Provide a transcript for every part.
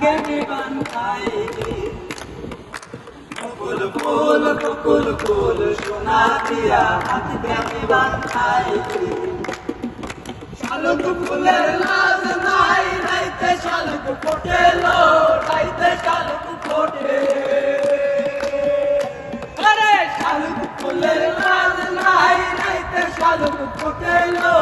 কেনে বান্ধাইলি বকুল ফুল বকুল ফুল সোনা দিয়া হাত বান্ধাইলি শালুক ফুলের লাজ নাই, রাইতে শালুক ফোটেলো। রাইতে শালুক ফোটে আরে ফুলের লাজ নাই রাইতে শালুক রাইতে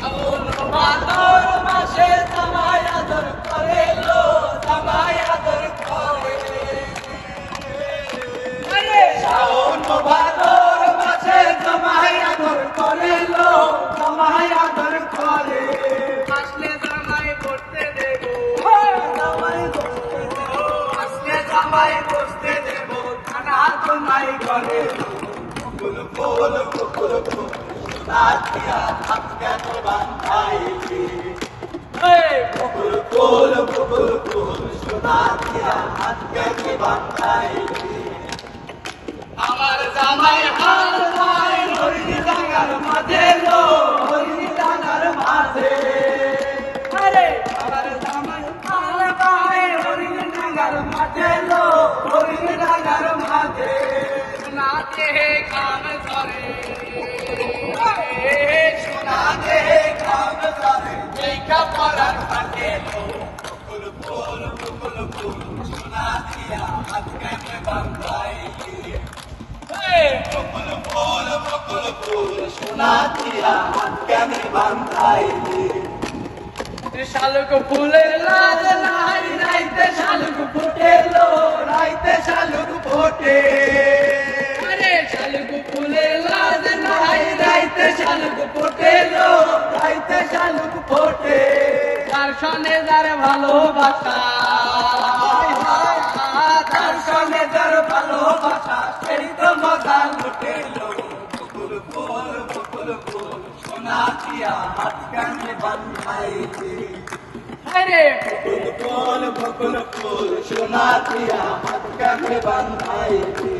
হাত জামাই বসতে দেব খানা তোমায় ঘরে। ফুল ফুল ফুল ফুল, তাতিয়া হাত কেন বান্ধাইলি? ফুল ফুল ফুল ফুল, সোনাতিয়া হাত কেন আমার জামাই নাচে কাম করে সোনা দে কাম করে পরার ফাটে লো ফুল ফুল ফুল ফুল, সোনা দিয়া কেটে বান্ধাইলি ফুল ফুল ফুল ফুল, সোনা দিয়া কেটে বান্ধাইলি শালুক ফুলের লাজ নাই রাইতে তার সনে যার ভালোবাসা। সঙ্গে যার ভালোবাসা সেই মজা লুটে লো ফুল ফুল ফুল ফুল সোনা দিয়া হাত কানে আরে ফুল ফুল ফুল ফুল সোনা দিয়া হাত কানে বান্ধাইলি